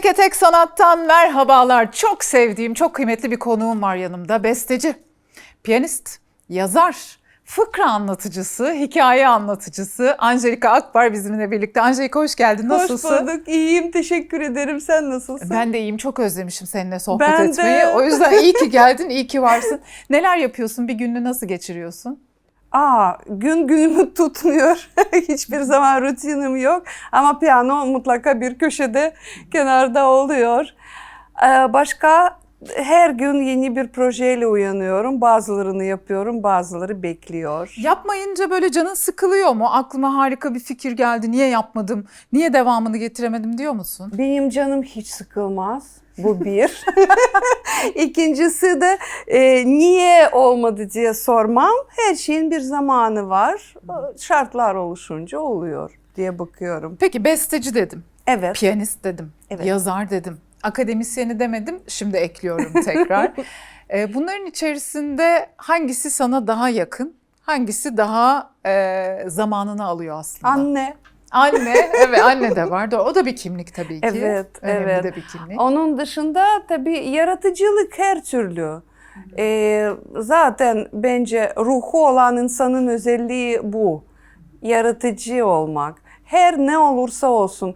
Tek Sanat'tan merhabalar. Çok sevdiğim, çok kıymetli bir konuğum var yanımda. Besteci, piyanist, yazar, fıkra anlatıcısı, hikaye anlatıcısı Angelika Akbar bizimle birlikte. Angelika hoş geldin. Nasılsın? Hoş bulduk. İyiyim. Teşekkür ederim. Sen nasılsın? Ben de iyiyim. Çok özlemişim seninle sohbet Ben de. etmeyi. O yüzden iyi ki geldin, iyi ki varsın. Neler yapıyorsun? Bir gününü nasıl geçiriyorsun? Aa, gün günümü tutmuyor. Hiçbir zaman rutinim yok. Ama piyano mutlaka bir köşede, kenarda oluyor. Ee, başka her gün yeni bir projeyle uyanıyorum. Bazılarını yapıyorum, bazıları bekliyor. Yapmayınca böyle canın sıkılıyor mu? Aklıma harika bir fikir geldi. Niye yapmadım? Niye devamını getiremedim diyor musun? Benim canım hiç sıkılmaz. Bu bir. İkincisi de e, niye olmadı diye sormam. Her şeyin bir zamanı var. Şartlar oluşunca oluyor diye bakıyorum. Peki besteci dedim. Evet. Piyanist dedim, Evet. yazar dedim, akademisyeni demedim, şimdi ekliyorum tekrar. Ee, Bunların içerisinde hangisi sana daha yakın, hangisi daha e, zamanını alıyor aslında? Anne. Anne, evet anne de var. Doğru. O da bir kimlik tabii ki. Evet, Önemli evet. de bir kimlik. Onun dışında tabii yaratıcılık her türlü. E, zaten bence ruhu olan insanın özelliği bu. Yaratıcı olmak. Her ne olursa olsun.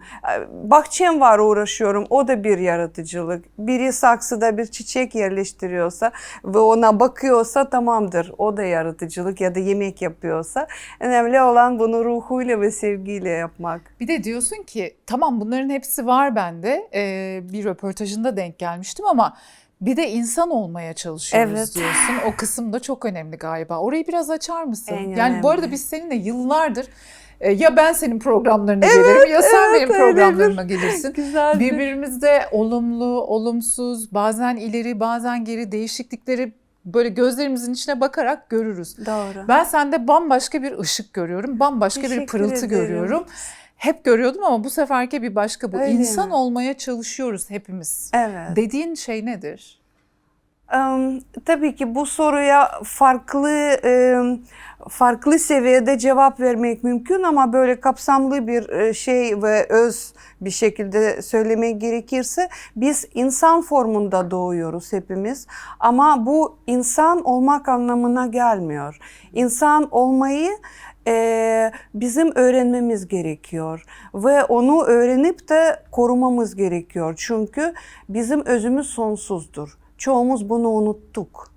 Bahçem var uğraşıyorum. O da bir yaratıcılık. Biri saksıda bir çiçek yerleştiriyorsa ve ona bakıyorsa tamamdır. O da yaratıcılık ya da yemek yapıyorsa. Önemli olan bunu ruhuyla ve sevgiyle yapmak. Bir de diyorsun ki tamam bunların hepsi var bende. Ee, bir röportajında denk gelmiştim ama bir de insan olmaya çalışıyoruz Evet. diyorsun. O kısım da çok önemli galiba. Orayı biraz açar mısın? En yani bu arada önemli. biz seninle yıllardır e, ya ben senin programlarına gelirim ya sen evet, benim programlarıma gelirsin. Güzel. Birbirimizde olumlu, olumsuz, bazen ileri, bazen geri değişiklikleri böyle gözlerimizin içine bakarak görürüz. Doğru. Ben sende bambaşka bir ışık görüyorum, bambaşka bir Teşekkür pırıltı ederim. görüyorum. Hep görüyordum ama bu seferki bir başka bu. Öyle İnsan mi? olmaya çalışıyoruz hepimiz. Evet. Dediğin şey nedir? Tabii ki bu soruya farklı farklı seviyede cevap vermek mümkün ama böyle kapsamlı bir e, şey ve öz bir şekilde söylemek gerekirse biz insan formunda doğuyoruz hepimiz ama bu insan olmak anlamına gelmiyor. İnsan olmayı e, bizim öğrenmemiz gerekiyor ve onu öğrenip de korumamız gerekiyor çünkü bizim özümüz sonsuzdur. Çoğumuz bunu unuttuk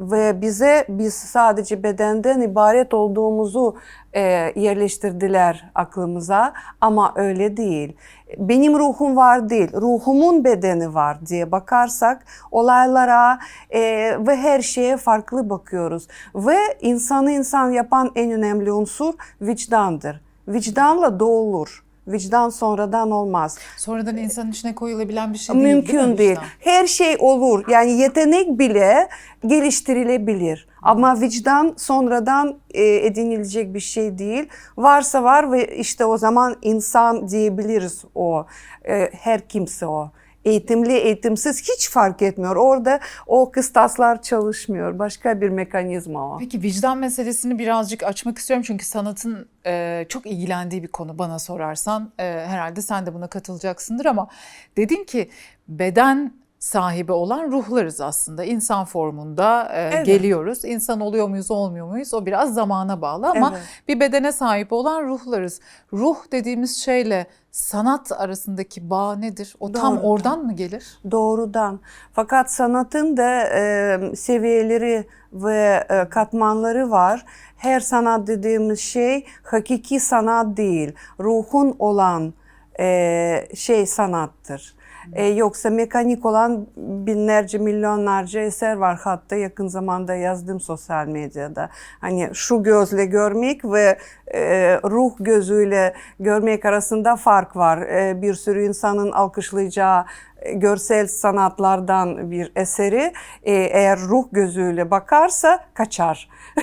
ve bize biz sadece bedenden ibaret olduğumuzu e, yerleştirdiler aklımıza ama öyle değil. Benim ruhum var değil, ruhumun bedeni var diye bakarsak olaylara e, ve her şeye farklı bakıyoruz. Ve insanı insan yapan en önemli unsur vicdandır. Vicdanla doğulur. Vicdan sonradan olmaz. Sonradan insanın içine koyulabilen bir şey değil. Mümkün değil. değil. vicdan? Her şey olur. Yani yetenek bile geliştirilebilir. Ama vicdan sonradan e, edinilecek bir şey değil. Varsa var ve işte o zaman insan diyebiliriz o. E, her kimse o. Eğitimli, eğitimsiz hiç fark etmiyor. Orada o kıstaslar çalışmıyor. Başka bir mekanizma o. Peki vicdan meselesini birazcık açmak istiyorum çünkü sanatın e, çok ilgilendiği bir konu bana sorarsan. E, herhalde sen de buna katılacaksındır ama dedin ki beden sahibi olan ruhlarız aslında. İnsan formunda e, Evet. geliyoruz. İnsan oluyor muyuz olmuyor muyuz o biraz zamana bağlı ama Evet. bir bedene sahip olan ruhlarız. Ruh dediğimiz şeyle sanat arasındaki bağ nedir? O tam Doğru. oradan mı gelir? Doğrudan. Fakat sanatın da e, seviyeleri ve e, katmanları var. Her sanat dediğimiz şey hakiki sanat değil. Ruhun olan e, şey sanattır. E, yoksa mekanik olan binlerce milyonlarca eser var hatta yakın zamanda yazdım sosyal medyada. Hani şu gözle görmek ve e, ruh gözüyle görmek arasında fark var. E, bir sürü insanın alkışlayacağı e, görsel sanatlardan bir eseri e, eğer ruh gözüyle bakarsa kaçar.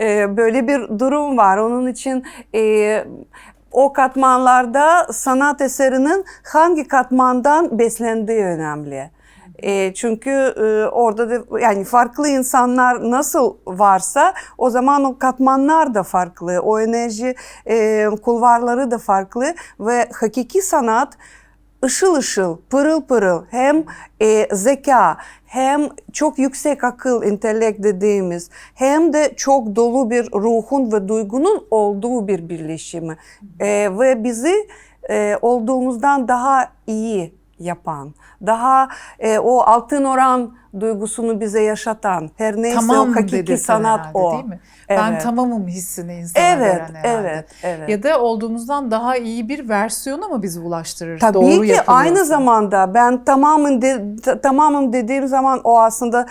E, Böyle bir durum var. Onun için e, o katmanlarda sanat eserinin hangi katmandan beslendiği önemli. E, çünkü e, orada da yani farklı insanlar nasıl varsa o zaman o katmanlar da farklı, o enerji e, kulvarları da farklı ve hakiki sanat ışıl ışıl, pırıl pırıl hem e, zeka hem çok yüksek akıl, intelekt dediğimiz hem de çok dolu bir ruhun ve duygunun olduğu bir birleşimi E, ve bizi e, olduğumuzdan daha iyi yapan, daha e, o altın oran duygusunu bize yaşatan, her neyse tamam o hakiki sanat herhalde, o. değil mi? Ben Evet. tamamım hissini insana Evet, veren herhalde. evet, evet. Ya da olduğumuzdan daha iyi bir versiyona mı bizi ulaştırır? Tabii Doğru ki aynı zamanda ben tamamım de, ta- tamamım dediğim zaman o aslında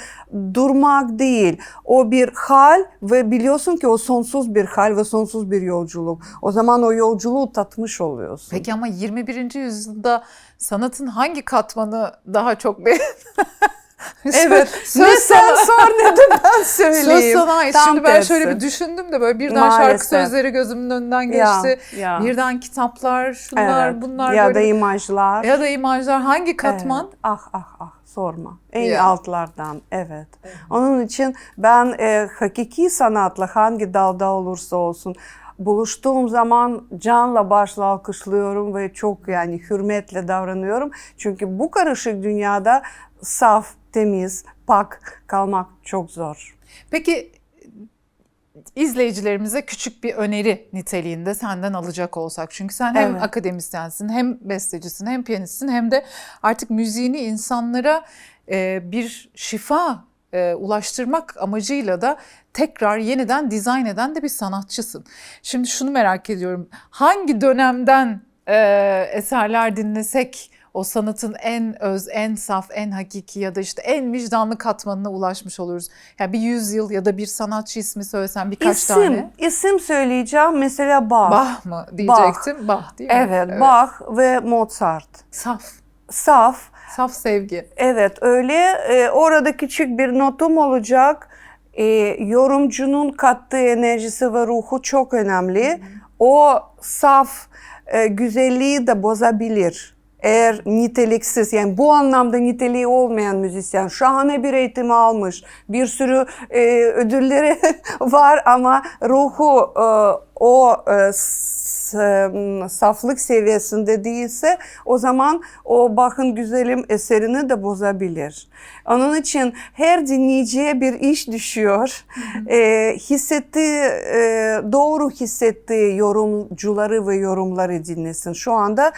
durmak değil. O bir hal ve biliyorsun ki o sonsuz bir hal ve sonsuz bir yolculuk. O zaman o yolculuğu tatmış oluyorsun. Peki ama 21. yüzyılda sanatın hangi katmanı daha çok be Evet. söz, ne sen sor ne de ben söyleyeyim. Söz sana ait. Tam Şimdi ben şöyle bir düşündüm de böyle birden şarkı Maalesef. sözleri gözümün önünden Ya, geçti. ya. Birden kitaplar, şunlar, Evet. bunlar ya böyle. da imajlar. ya da imajlar hangi katman? Evet. Ah ah ah sorma. En Ya. altlardan evet. Onun için ben e, hakiki sanatla hangi dalda olursa olsun buluştuğum zaman canla başla alkışlıyorum ve çok yani hürmetle davranıyorum. Çünkü bu karışık dünyada saf, temiz, pak kalmak çok zor. Peki izleyicilerimize küçük bir öneri niteliğinde senden alacak olsak. Çünkü sen hem Evet. akademisyensin, hem bestecisin, hem piyanistsin hem de artık müziğini insanlara e, bir şifa e, ulaştırmak amacıyla da tekrar yeniden dizayn eden de bir sanatçısın. Şimdi şunu merak ediyorum. Hangi dönemden e, eserler dinlesek o sanatın en öz, en saf, en hakiki ya da işte en vicdanlı katmanına ulaşmış oluruz. Yani bir yüzyıl ya da bir sanatçı ismi söylesen birkaç isim, tane. isim söyleyeceğim mesela Bach. Bach mı diyecektim? Bach, değil mi? Evet, Bach ve Mozart. Saf, Saf, saf sevgi. Evet öyle. Ee, orada küçük bir notum olacak. Ee, yorumcunun kattığı enerjisi ve ruhu çok önemli. O saf e, güzelliği de bozabilir. Eğer niteliksiz yani bu anlamda niteliği olmayan müzisyen şahane bir eğitim almış bir sürü e, ödülleri var ama ruhu e, o e, saflık seviyesinde değilse o zaman o Bach'ın güzelim eserini de bozabilir. Onun için her dinleyiciye bir iş düşüyor. E, hissettiği, e, doğru hissettiği yorumcuları ve yorumları dinlesin. Şu anda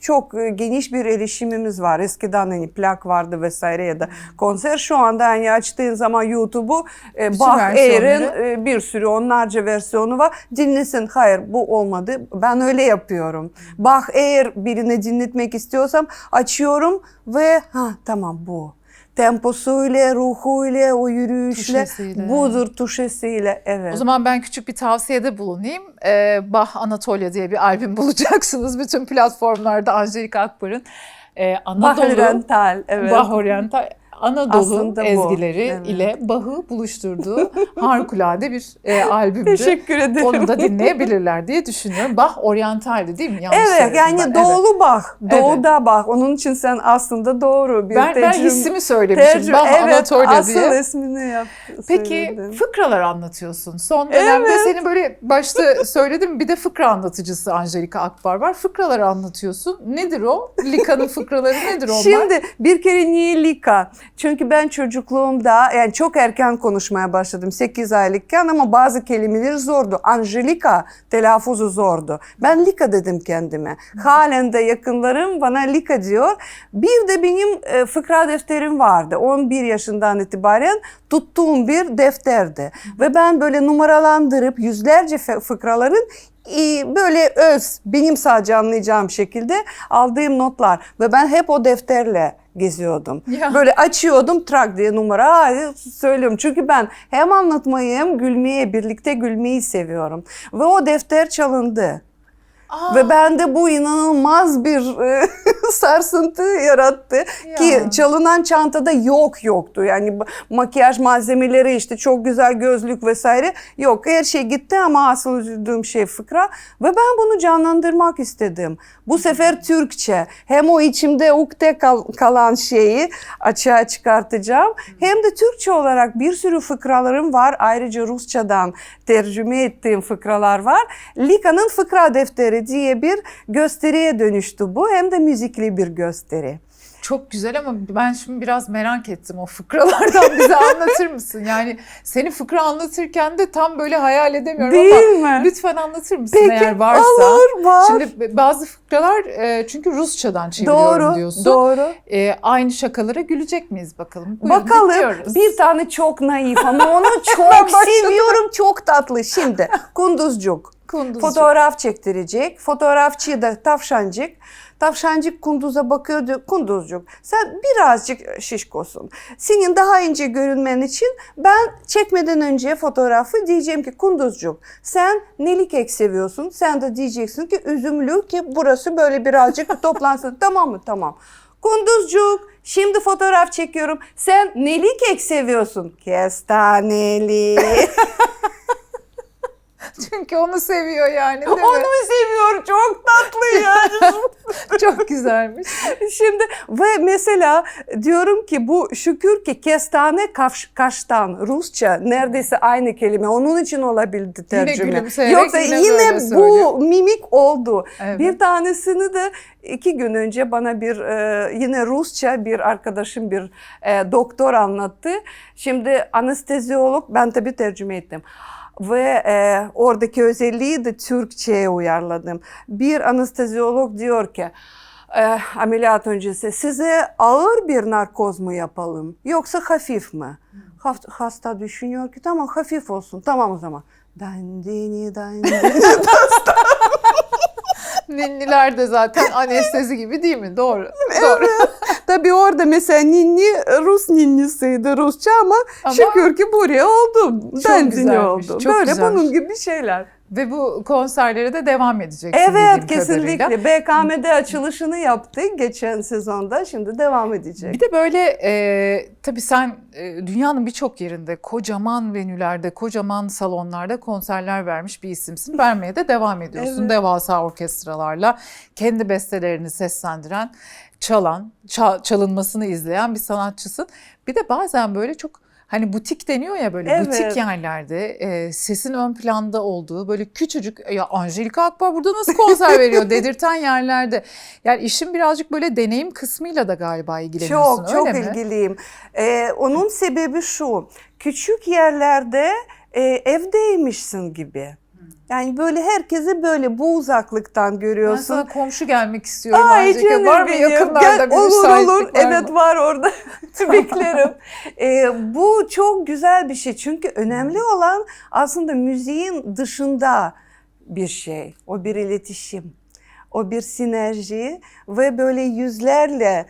çok geniş bir erişimimiz var. Eskiden hani plak vardı vesaire ya da konser. Şu anda hani açtığın zaman YouTube'u e, Bach. Air'in e, bir sürü onlarca versiyonu var. Dinlesin. Hayır bu olmadı. Ben öyle yapıyorum. Bach eğer birini dinletmek istiyorsam açıyorum ve ha tamam bu. Temposuyla, ruhuyla, o yürüyüşle Tuşesiyle. budur tuşesiyle. Evet. O zaman ben küçük bir tavsiyede bulunayım. Ee, Bah Anatolia diye bir albüm bulacaksınız bütün platformlarda Angelika Akbar'ın. Ee, Bach Anadolu, Oriental. Evet. Bah Oriental, Anadolu Aslında bu, ezgileri evet. ile Bach'ı buluşturduğu harikulade bir e, albümdü. Teşekkür ederim. Onu da dinleyebilirler diye düşünüyorum. Bah Oriental'di değil mi? Yanlış Evet söyledim yani ben. doğulu. Evet. Doğuda Bach. Onun için sen aslında doğru bir Ben, ben tecrübe- hissimi söylemişim. tecrübe- Bah evet, Anatolia asıl diye. ismini yap. Peki söyledin. fıkralar anlatıyorsun. Son dönemde Evet. seni böyle başta söyledim bir de fıkra anlatıcısı Angelika Akbar var. Fıkralar anlatıyorsun. Nedir o? Lika'nın fıkraları nedir onlar? Şimdi bir kere niye Lika? Çünkü ben çocukluğumda yani çok erken konuşmaya başladım 8 aylıkken ama bazı kelimeler zordu. Angelika telaffuzu zordu. Ben Lika dedim kendime. Halen de yakınlarım bana Lika diyor. Bir de benim e, fıkra defterim vardı. 11 yaşından itibaren tuttuğum bir defterdi. Ve ben böyle numaralandırıp yüzlerce fıkraların böyle öz, benim sadece anlayacağım şekilde aldığım notlar. Ve ben hep o defterle geziyordum. Ya. Böyle açıyordum trak diye numara söylüyorum. Çünkü ben hem anlatmayı hem gülmeyi, birlikte gülmeyi seviyorum. Ve o defter çalındı. Aa, Ve bende bu inanılmaz bir e, sarsıntı yarattı ki Ya. çalınan çantada yok yoktu. Yani makyaj malzemeleri işte çok güzel gözlük vesaire yok. Her şey gitti ama asıl üzüldüğüm şey fıkra ve ben bunu canlandırmak istedim. Bu sefer Türkçe hem o içimde ukde kal- kalan şeyi açığa çıkartacağım hem de Türkçe olarak bir sürü fıkralarım var. Ayrıca Rusçadan tercüme ettiğim fıkralar var. Lika'nın fıkra defteri fıkraları diye bir gösteriye dönüştü bu. Hem de müzikli bir gösteri. Çok güzel ama ben şimdi biraz merak ettim o fıkralardan bize anlatır mısın? Yani seni fıkra anlatırken de tam böyle hayal edemiyorum ama Değil mi? lütfen anlatır mısın Peki eğer varsa? olur var. Şimdi bazı fıkralar e, çünkü Rusçadan çeviriyorum doğru, diyorsun. doğru. E, aynı şakalara gülecek miyiz bakalım? Buyurun, Bakalım bekliyoruz. bir tane çok naif ama onu çok seviyorum. Çok tatlı. Şimdi kunduzcuk. Kunduzcuk. Fotoğraf çektirecek. Fotoğrafçı da tavşancık. Tavşancık kunduza bakıyordu. Kunduzcuk sen birazcık şişkosun. Senin daha ince görünmen için ben çekmeden önce fotoğrafı diyeceğim ki kunduzcuk sen neli kek seviyorsun. Sen de diyeceksin ki üzümlü ki burası böyle birazcık toplansın. tamam mı? Tamam. Kunduzcuk şimdi fotoğraf çekiyorum. Sen neli kek seviyorsun. Kestaneli. Çünkü onu seviyor yani değil mi? Onu seviyor. Çok tatlı yani. Çok güzelmiş. Şimdi ve mesela diyorum ki bu şükür ki kestane kaş, kaştan Rusça neredeyse aynı kelime. Onun için olabildi Yine tercüme. gülümseyerek Yoksa yine yine, bu söylüyor. mimik oldu. Evet. Bir tanesini de iki gün önce bana bir e, yine Rusça bir arkadaşım bir e, doktor anlattı. Şimdi anesteziolog ben tabii tercüme ettim. Ve e, oradaki özelliği de Türkçe'ye uyarladım. Bir anesteziolog diyor ki e, ameliyat öncesi size ağır bir narkoz mu yapalım yoksa hafif mi? Haf- Hasta düşünüyor ki tamam hafif olsun tamam o zaman. Dandini dandini. Ninniler de zaten anestezi gibi değil mi? Doğru. Doğru. Tabii orada mesela ninni Rus ninnisiydi Rusça ama, Ama- şükür ki buraya oldu. Güzelmiş, oldu. çok Böyle güzelmiş. bunun gibi şeyler. Ve bu konserlere de devam edeceksin Evet kesinlikle. kadarıyla. BKM'de açılışını yaptı geçen sezonda. Şimdi devam edecek. Bir de böyle e, tabii sen e, dünyanın birçok yerinde kocaman venülerde, kocaman salonlarda konserler vermiş bir isimsin. Vermeye de devam ediyorsun. Evet. Devasa orkestralarla kendi bestelerini seslendiren, çalan, ça- çalınmasını izleyen bir sanatçısın. Bir de bazen böyle çok Hani butik deniyor ya böyle Evet. butik yerlerde e, sesin ön planda olduğu böyle küçücük ya Angelika Akbar burada nasıl konser veriyor dedirten yerlerde. Yani işin birazcık böyle deneyim kısmıyla da galiba ilgileniyorsun Çok çok öyle mi? ilgiliyim. Ee, onun sebebi şu. Küçük yerlerde e, evdeymişsin gibi. Yani böyle herkesi böyle bu uzaklıktan Ben görüyorsun. sana komşu gelmek istiyorum Ay Angelika. canım Var mı benim. yakınlarda Gel, bir olur olur. evet mı? var orada. Beklerim. Ee, bu çok güzel bir şey. Çünkü önemli olan aslında müziğin dışında bir şey. O bir iletişim. O bir sinerji ve böyle yüzlerle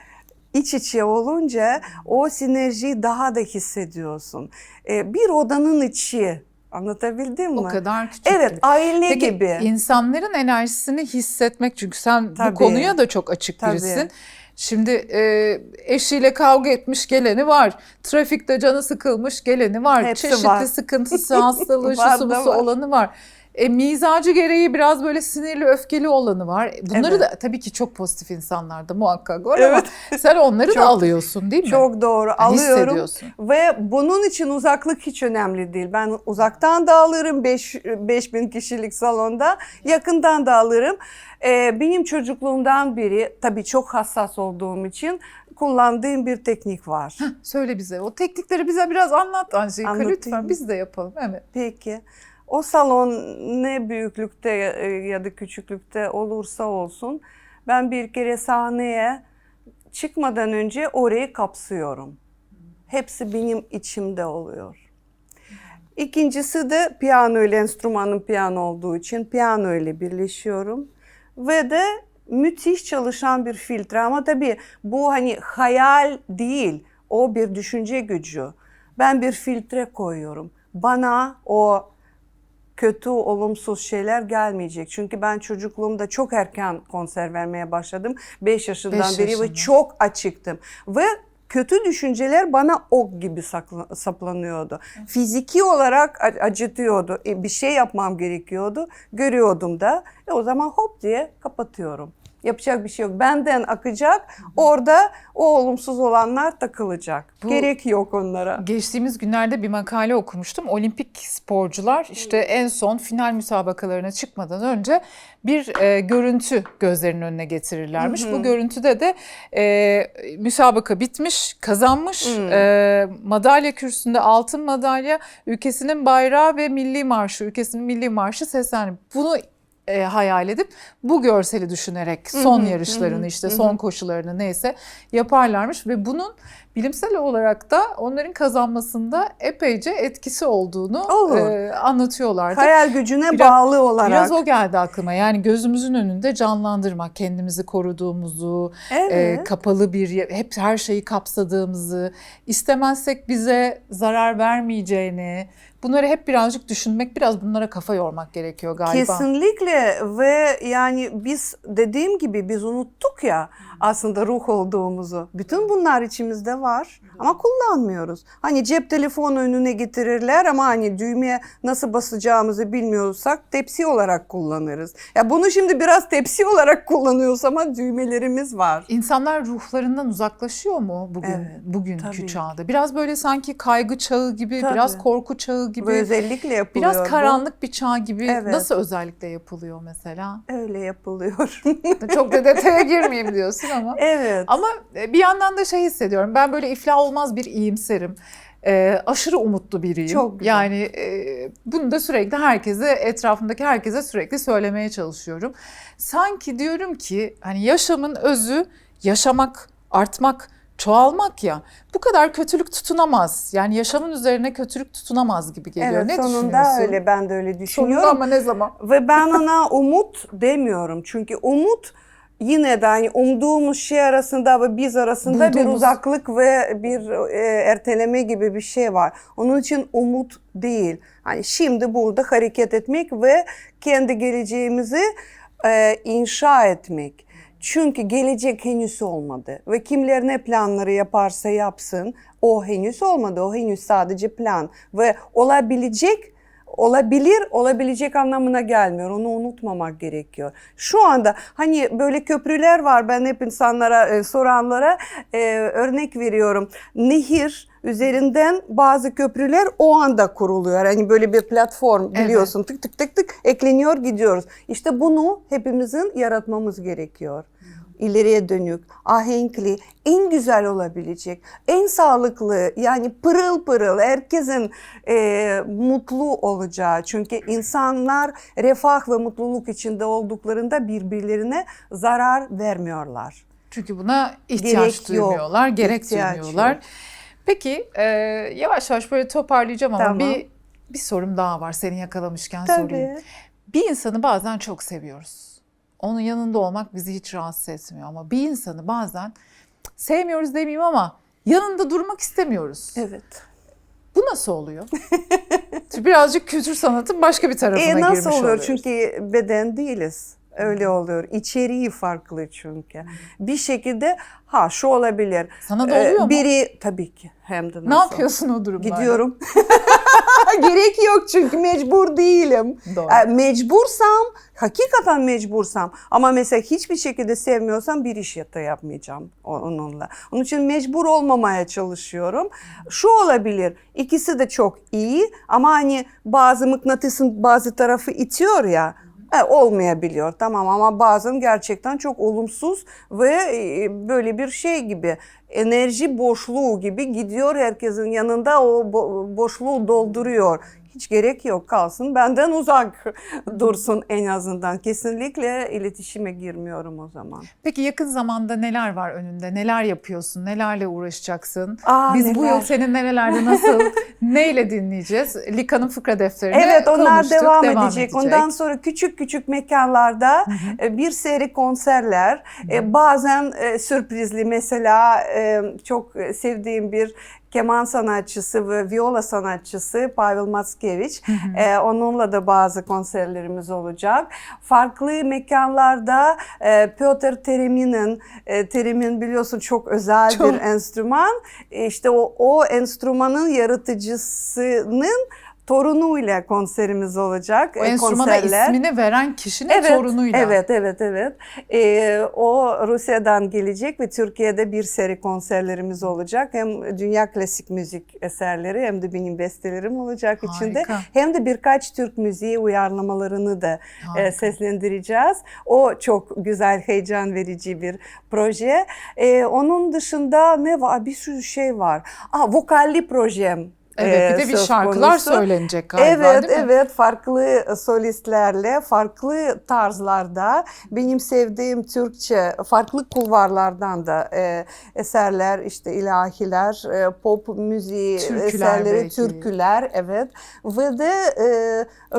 iç içe olunca o sinerjiyi daha da hissediyorsun. Ee, bir odanın içi. Anlatabildim mi? O kadar küçük. Evet, gibi. aile Peki gibi. insanların enerjisini hissetmek çünkü sen Tabii. bu konuya da çok açık Tabii. birisin. Şimdi e, eşiyle kavga etmiş geleni var. Trafikte canı sıkılmış geleni var. Hepsi Çeşitli var. sıkıntısı, hastalığı, şusu busu olanı var. E, mizacı gereği biraz böyle sinirli, öfkeli olanı var. Bunları Evet. da tabii ki çok pozitif insanlar da muhakkak var ama sen onları Çok- da alıyorsun değil mi? Çok doğru. Yani Alıyorum. Ve bunun için uzaklık hiç önemli değil. Ben uzaktan da alırım 5000 kişilik salonda, yakından da alırım. Ee, benim çocukluğumdan beri tabii çok hassas olduğum için kullandığım bir teknik var. Söyle bize. O teknikleri bize biraz anlat Angelika lütfen. Biz de yapalım. Evet. Peki. O salon ne büyüklükte e, ya da küçüklükte olursa olsun ben bir kere sahneye çıkmadan önce orayı kapsıyorum. Hepsi benim içimde oluyor. İkincisi de piyano ile enstrümanın piyano olduğu için piyano ile birleşiyorum. Ve de müthiş çalışan bir filtre ama tabii bu hani hayal değil, o bir düşünce gücü. Ben bir filtre koyuyorum. Bana o kötü, olumsuz şeyler gelmeyecek. Çünkü ben çocukluğumda çok erken konser vermeye başladım. 5 yaşından Beş beri ve yaşında. çok açıktım. Ve kötü düşünceler bana ok gibi sakla- saplanıyordu. Fiziki olarak acıtıyordu. E, bir şey yapmam gerekiyordu. Görüyordum da. E, o zaman hop diye kapatıyorum. Yapacak bir şey yok. Benden akacak. Orada o olumsuz olanlar takılacak. Bu- Gerek yok onlara. Geçtiğimiz günlerde bir makale okumuştum. Olimpik sporcular işte en son final müsabakalarına çıkmadan önce bir e, görüntü gözlerinin önüne getirirlermiş. Bu görüntüde de e, müsabaka bitmiş, kazanmış. E, madalya kürsüsünde altın madalya, ülkesinin bayrağı ve milli marşı, ülkesinin milli marşı seslenmiş. Bunu e, hayal edip bu görseli düşünerek son yarışlarını işte son koşularını neyse yaparlarmış ve bunun bilimsel olarak da onların kazanmasında epeyce etkisi olduğunu Olur. e, anlatıyorlardı. Hayal gücüne Biraz- bağlı olarak. Biraz o geldi aklıma. Yani gözümüzün önünde canlandırmak, kendimizi koruduğumuzu, e, Evet. kapalı bir hep her şeyi kapsadığımızı, istemezsek bize zarar vermeyeceğini, bunları hep birazcık düşünmek, biraz bunlara kafa yormak gerekiyor galiba. Kesinlikle ve yani biz dediğim gibi biz unuttuk ya aslında ruh olduğumuzu. Bütün bunlar içimizde var ama kullanmıyoruz. Hani cep telefonu önüne getirirler ama hani düğmeye nasıl basacağımızı bilmiyorsak tepsi olarak kullanırız. Ya bunu şimdi biraz tepsi olarak kullanıyoruz ama düğmelerimiz var. İnsanlar ruhlarından uzaklaşıyor mu bugün Evet, bugünkü tabii. çağda? Biraz böyle sanki kaygı çağı gibi, Tabii. biraz korku çağı gibi, Ve özellikle yapılıyor. biraz bu. karanlık bir çağ gibi. Evet. Nasıl özellikle yapılıyor mesela? Öyle yapılıyor. Çok da detaya girmeyeyim diyorsun ama. evet. Ama e, bir yandan da şey hissediyorum. Ben böyle iflah olmaz bir iyimserim. Ee, aşırı umutlu biriyim. Çok güzel. Yani e, bunu da sürekli herkese, etrafımdaki herkese sürekli söylemeye çalışıyorum. Sanki diyorum ki hani yaşamın özü yaşamak, artmak, çoğalmak ya. Bu kadar kötülük tutunamaz. Yani yaşamın üzerine kötülük tutunamaz gibi geliyor. evet ne sonunda öyle ben de öyle düşünüyorum. Sonunda ama ne zaman? Ve ben ona umut demiyorum. Çünkü umut yine de hani umduğumuz şey arasında ve biz arasında bir Bulduğumuz- uzaklık ve bir e, erteleme gibi bir şey var. Onun için umut değil. Hani şimdi burada hareket etmek ve kendi geleceğimizi e, inşa etmek. Çünkü gelecek henüz olmadı ve kimler ne planları yaparsa yapsın o henüz olmadı. O henüz sadece plan ve olabilecek olabilir, olabilecek anlamına gelmiyor. Onu unutmamak gerekiyor. Şu anda hani böyle köprüler var. Ben hep insanlara, e, soranlara e, örnek veriyorum. Nehir üzerinden bazı köprüler o anda kuruluyor. Hani böyle bir platform biliyorsun. Tık tık tık tık ekleniyor gidiyoruz. İşte bunu hepimizin yaratmamız gerekiyor ileriye dönük, ahenkli, en güzel olabilecek, en sağlıklı yani pırıl pırıl herkesin e, mutlu olacağı. Çünkü insanlar refah ve mutluluk içinde olduklarında birbirlerine zarar vermiyorlar. Çünkü buna ihtiyaç Gerek yok. duymuyorlar, gerek İhtiyaç duymuyorlar. yok. Peki e, yavaş yavaş böyle toparlayacağım ama Tamam. bir bir sorum daha var seni yakalamışken sorayım. Tabii. Bir insanı bazen çok seviyoruz. Onun yanında olmak bizi hiç rahatsız etmiyor ama bir insanı bazen sevmiyoruz demeyeyim ama yanında durmak istemiyoruz. Evet. Bu nasıl oluyor? Birazcık kültür sanatın başka bir tarafına E, girmiş nasıl oluyor? oluyoruz. Çünkü beden değiliz. Öyle oluyor. İçeriği farklı çünkü. Bir şekilde ha şu olabilir. Sana da Ee, oluyor mu? Biri tabii ki hem de nasıl. Ne yapıyorsun o durumlarda? Gidiyorum. Gerek yok çünkü mecbur değilim. Doğru. E, Mecbursam, hakikaten mecbursam ama mesela hiçbir şekilde sevmiyorsam bir iş da yapmayacağım onunla. Onun için mecbur olmamaya çalışıyorum. Şu olabilir, ikisi de çok iyi ama hani bazı mıknatısın bazı tarafı itiyor ya. E, olmayabiliyor tamam ama bazen gerçekten çok olumsuz ve e, böyle bir şey gibi enerji boşluğu gibi gidiyor herkesin yanında o bo- boşluğu dolduruyor. Hiç gerek yok kalsın benden uzak dursun en azından. Kesinlikle iletişime girmiyorum o zaman. Peki yakın zamanda neler var önünde? Neler yapıyorsun? Nelerle uğraşacaksın? Aa, Biz bu neler? yıl senin nerelerde nasıl, neyle dinleyeceğiz? Lika'nın fıkra defterini Evet onlar konuştuk, devam, edecek. Ondan sonra küçük küçük mekanlarda e, bir seri konserler. E, Bazen e, sürprizli mesela çok sevdiğim bir keman sanatçısı ve viola sanatçısı Pavel Matskeviç. E, onunla da bazı konserlerimiz olacak. Farklı mekanlarda e, Piotr Teremin'in, e, Teremin biliyorsun çok özel Çok. bir enstrüman. E, İşte o, o enstrümanın yaratıcısının torunuyla konserimiz olacak. O e, enstrümana konserler. ismini veren kişinin Evet, torunuyla. Evet, evet, evet. Ee, o Rusya'dan gelecek ve Türkiye'de bir seri konserlerimiz olacak. Hem dünya klasik müzik eserleri hem de benim bestelerim olacak içinde. Harika. Hem de birkaç Türk müziği uyarlamalarını da e, seslendireceğiz. O çok güzel, heyecan verici bir proje. Ee, onun dışında ne var? Bir sürü şey var. Aa, vokalli projem. Evet, bir de bir şarkılar konusu. söylenecek galiba Evet, değil mi? evet. Farklı solistlerle, farklı tarzlarda benim sevdiğim Türkçe, farklı kulvarlardan da e, eserler, işte ilahiler, e, pop müziği Türküler eserleri, belki. türküler, evet. Ve de e,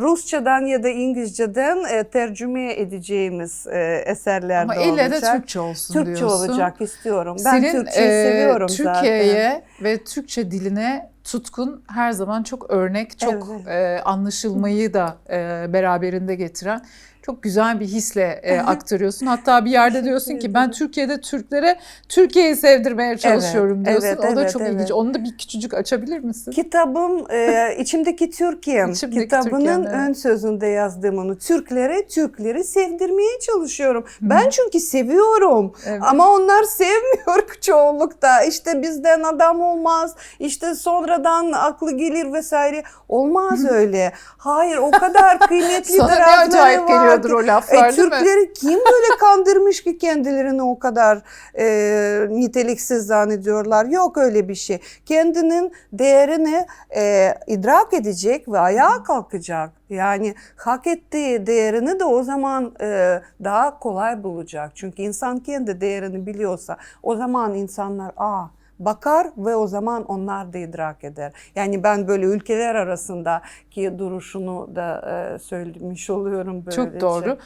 Rusçadan ya da İngilizceden e, tercüme edeceğimiz e, eserler Ama de ille olacak. de Türkçe olsun Türkçe diyorsun. olacak istiyorum. Ben Senin Türkçeyi e, seviyorum zaten. Türkiye'ye ve Türkçe diline tutkun her zaman çok örnek, çok Evet. e, anlaşılmayı da e, beraberinde getiren çok güzel bir hisle e, aktarıyorsun. Hatta bir yerde diyorsun ki ben. Türkiye'de Türklere Türkiye'yi sevdirmeye çalışıyorum Evet, diyorsun. evet, o da evet, çok evet. ilginç. Onu da bir küçücük açabilir misin? Kitabım e, içimdeki Türkiye'm. İçimdeki Kitabının Türkiye'm, evet. ön sözünde yazdığım onu. Türklere Türkleri sevdirmeye çalışıyorum. Ben çünkü seviyorum. Evet. Ama onlar sevmiyor çoğunlukta. İşte bizden adam olmaz. İşte sonradan aklı gelir vesaire. Olmaz öyle. Hayır o kadar kıymetli Sana ne tarafları acayip var ki. o laflar E, değil mi? Türkleri kim böyle kandırmış ki kendilerini o kadar e, niteliksiz zannediyorlar? Yok öyle bir şey. Kendinin değerini e, idrak edecek ve ayağa kalkacak. Yani hak ettiği değerini de o zaman e, daha kolay bulacak. Çünkü insan kendi değerini biliyorsa o zaman insanlar aa bakar ve o zaman onlar da idrak eder. Yani ben böyle ülkeler arasındaki duruşunu da e, söylemiş oluyorum böylece. Çok doğru.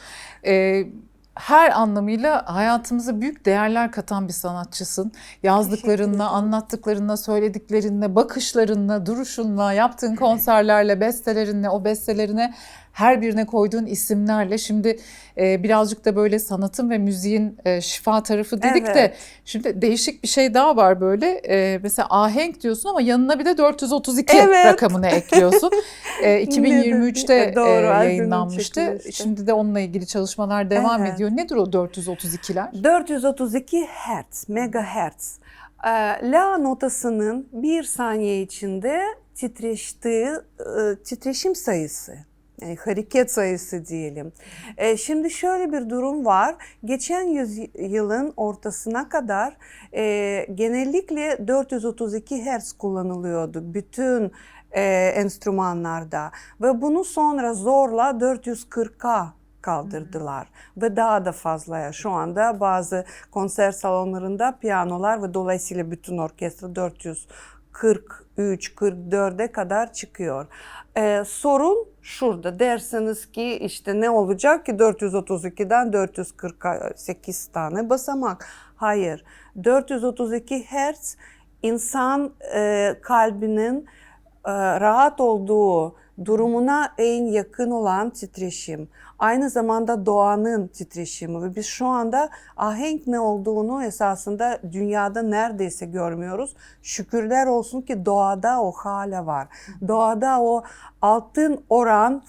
Ee, her anlamıyla hayatımıza büyük değerler katan bir sanatçısın. Yazdıklarınla, anlattıklarınla, söylediklerinle, bakışlarınla, duruşunla, yaptığın konserlerle, bestelerinle, o bestelerine her birine koyduğun isimlerle şimdi e, birazcık da böyle sanatın ve müziğin e, şifa tarafı dedik de Evet. şimdi değişik bir şey daha var böyle e, mesela ahenk diyorsun ama yanına bir de 432 Evet. rakamını ekliyorsun. E, 2023'te Evet, doğru, e, yayınlanmıştı. Şimdi de onunla ilgili çalışmalar devam Evet. ediyor. Nedir o 432'ler? 432 Hz, megahertz. Ee, La notasının bir saniye içinde titreştiği e, titreşim sayısı. Yani hareket sayısı diyelim. E, şimdi şöyle bir durum var. Geçen yüzyılın ortasına kadar e, genellikle 432 Hz kullanılıyordu bütün e, enstrümanlarda ve bunu sonra zorla 440'a kaldırdılar ve daha da fazlaya şu anda bazı konser salonlarında piyanolar ve dolayısıyla bütün orkestra 443 44'e kadar çıkıyor. Ee, sorun şurada derseniz ki işte ne olacak ki 432'den 448 tane basamak. Hayır 432 Hz insan e, kalbinin e, rahat olduğu durumuna en yakın olan titreşim. Aynı zamanda doğanın titreşimi ve biz şu anda ahenk ne olduğunu esasında dünyada neredeyse görmüyoruz. Şükürler olsun ki doğada o hala var. Doğada o altın oran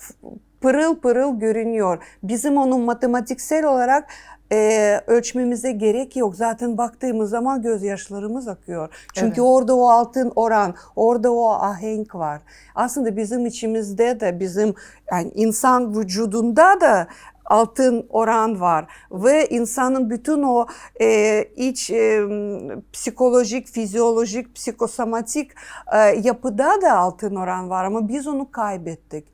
pırıl pırıl görünüyor. Bizim onu matematiksel olarak e, ölçmemize gerek yok. Zaten baktığımız zaman gözyaşlarımız akıyor. Çünkü Evet. orada o altın oran, orada o ahenk var. Aslında bizim içimizde de bizim yani insan vücudunda da altın oran var ve insanın bütün o e, iç e, psikolojik, fizyolojik, psikosomatik e, yapıda da altın oran var ama biz onu kaybettik.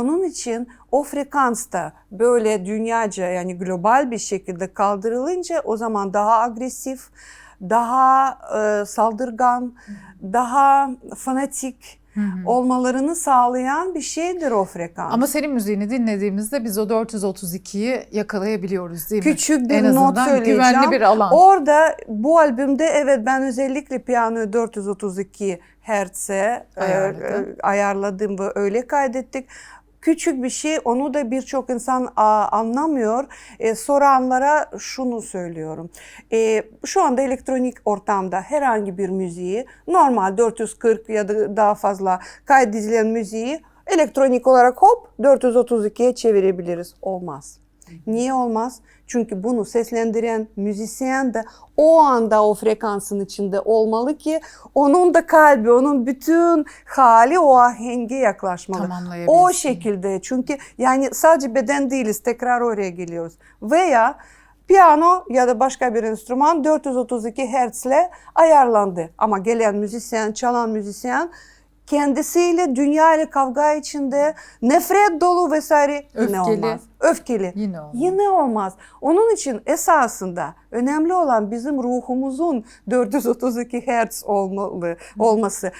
Onun için o frekansta böyle dünyaca yani global bir şekilde kaldırılınca o zaman daha agresif, daha e, saldırgan, daha fanatik olmalarını sağlayan bir şeydir o frekans. Ama senin müziğini dinlediğimizde biz o 432'yi yakalayabiliyoruz değil mi? Küçük bir en not söyleyeceğim. güvenli bir alan. Orada bu albümde evet ben özellikle piyanoyu 432 Hz'e e, Ayarladın. e, ayarladım ve öyle kaydettik. Küçük bir şey onu da birçok insan a, anlamıyor. E, soranlara şunu söylüyorum. E, şu anda elektronik ortamda herhangi bir müziği normal 440 ya da daha fazla kaydedilen müziği elektronik olarak hop 432'ye çevirebiliriz. Olmaz. Niye olmaz? Çünkü bunu seslendiren müzisyen de o anda o frekansın içinde olmalı ki onun da kalbi, onun bütün hali o ahenge yaklaşmalı. O şekilde çünkü yani sadece beden değiliz tekrar oraya geliyoruz. Veya piyano ya da başka bir enstrüman 432 Hz ile ayarlandı. Ama gelen müzisyen, çalan müzisyen kendisiyle dünya ile kavga içinde nefret dolu vesaire yine Öfkeli. olmaz. Öfkeli. Yine olmaz. Yine olmaz. Onun için esasında önemli olan bizim ruhumuzun 432 Hz olmalı olması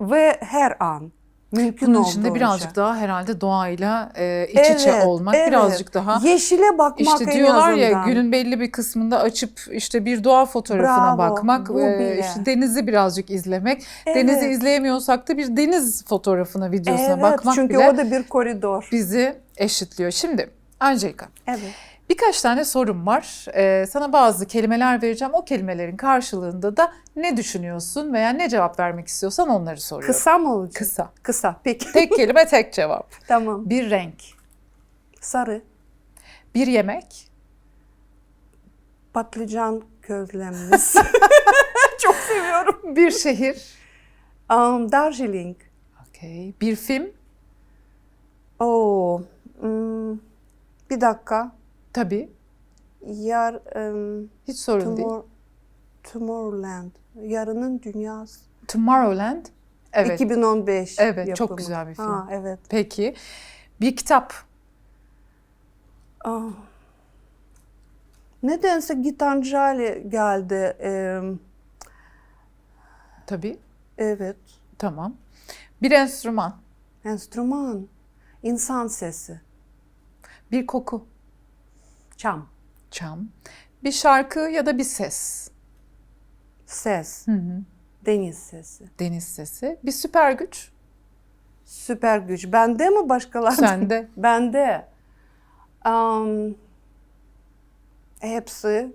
ve her an mümkün Bunun için de birazcık daha herhalde doğayla e, iç içe Evet, olmak, evet. birazcık daha yeşile bakmak İşte diyorlar ya günün belli bir kısmında açıp işte bir doğa fotoğrafına Bravo, bakmak, e, işte denizi birazcık izlemek, Evet. denizi izleyemiyorsak da bir deniz fotoğrafına, videosuna Evet, bakmak çünkü bile o da bir koridor. bizi eşitliyor. Şimdi Angelika, Evet. Birkaç tane sorum var. Ee, sana bazı kelimeler vereceğim. O kelimelerin karşılığında da ne düşünüyorsun veya ne cevap vermek istiyorsan onları soruyorum. Kısa mı olacak? Kısa. Kısa. Peki. Tek kelime tek cevap. tamam. Bir renk, Sarı. bir yemek, Patlıcan közlemimiz. Çok seviyorum. bir şehir, Um, Darjeeling. okay. bir film, Oo. hmm, bir dakika. Tabii Yar, um, hiç sorun değil. Tomor- Tomorrowland. Yarının dünyası. Tomorrowland. Evet. 2015 Evet, çok yapımı. güzel bir film. Ha, evet. Peki. Bir kitap. Ah. Nedense Gitanjali geldi. Ee, Tabii. evet. Tamam. Bir enstrüman. Enstrüman. İnsan sesi. Bir koku. Çam. Çam. Bir şarkı ya da bir ses. Ses. Hı hı. Deniz sesi. Deniz sesi. Bir süper güç. Süper güç. Bende mi başkalarında? Sende. Bende. Um, hepsi.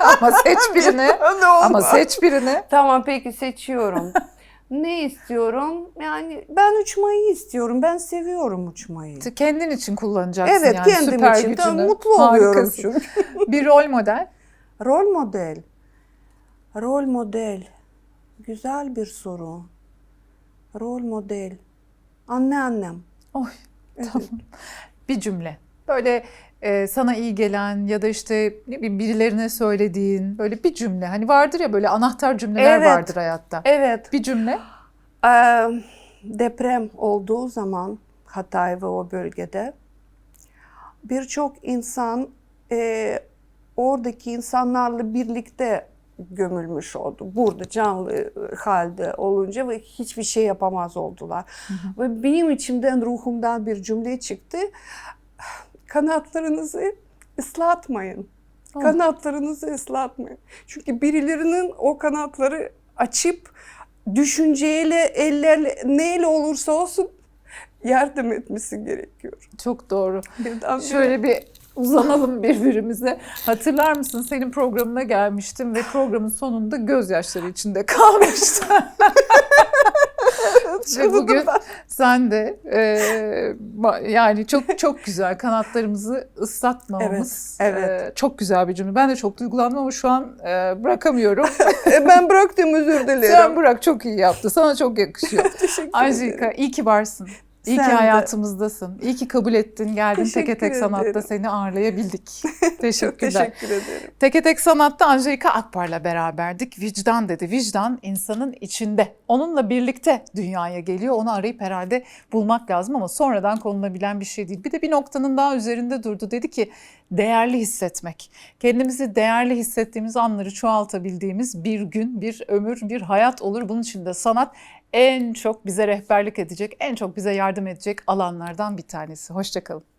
Ama seç birini. Ne Ama seç birini. Tamam peki seçiyorum. ne istiyorum? Yani ben uçmayı istiyorum. Ben seviyorum uçmayı. Kendin için kullanacaksın Evet yani kendim süper için gücünü. mutlu oluyorum çünkü. Bir rol model. Rol model. Rol model. Güzel bir soru. Rol model. Anneannem. Oy tamam. Bir cümle. Böyle e, sana iyi gelen ya da işte ne bileyim birilerine söylediğin böyle bir cümle. Hani vardır ya böyle anahtar cümleler Evet. vardır hayatta. Evet. Bir cümle. Ee, deprem olduğu zaman Hatay ve o bölgede birçok insan e, oradaki insanlarla birlikte gömülmüş oldu. Burada canlı halde olunca ve hiçbir şey yapamaz oldular. Ve benim içimden ruhumdan bir cümle çıktı. Kanatlarınızı ıslatmayın. Oh. Kanatlarınızı ıslatmayın. Çünkü birilerinin o kanatları açıp düşünceyle, ellerle, neyle olursa olsun yardım etmesi gerekiyor. Çok doğru. Birden Şöyle bir uzanalım birbirimize. Hatırlar mısın senin programına gelmiştim ve programın sonunda gözyaşları içinde kalmıştı. ve bugün sen de e, yani çok çok güzel kanatlarımızı ıslatmamamız Evet, evet. e, çok güzel bir cümle. Ben de çok duygulandım ama şu an e, bırakamıyorum. E, ben bıraktım özür sen dilerim. bırak çok iyi yaptı. Sana çok yakışıyor. Teşekkür ederim. iyi ki varsın. İyi Sen ki de. hayatımızdasın. İyi ki kabul ettin, geldin Teşekkür Teke Tek Sanat'ta ederim. seni ağırlayabildik. Çok Teşekkürler. teşekkür ederim. Teke Tek Sanat'ta Angelika Akbar'la beraberdik. Vicdan dedi. Vicdan insanın içinde. Onunla birlikte dünyaya geliyor. Onu arayıp herhalde bulmak lazım ama sonradan konulabilen bir şey değil. Bir de bir noktanın daha üzerinde durdu. Dedi ki değerli hissetmek. Kendimizi değerli hissettiğimiz anları çoğaltabildiğimiz bir gün, bir ömür, bir hayat olur. Bunun için de sanat en çok bize rehberlik edecek, en çok bize yardım edecek alanlardan bir tanesi. Hoşçakalın.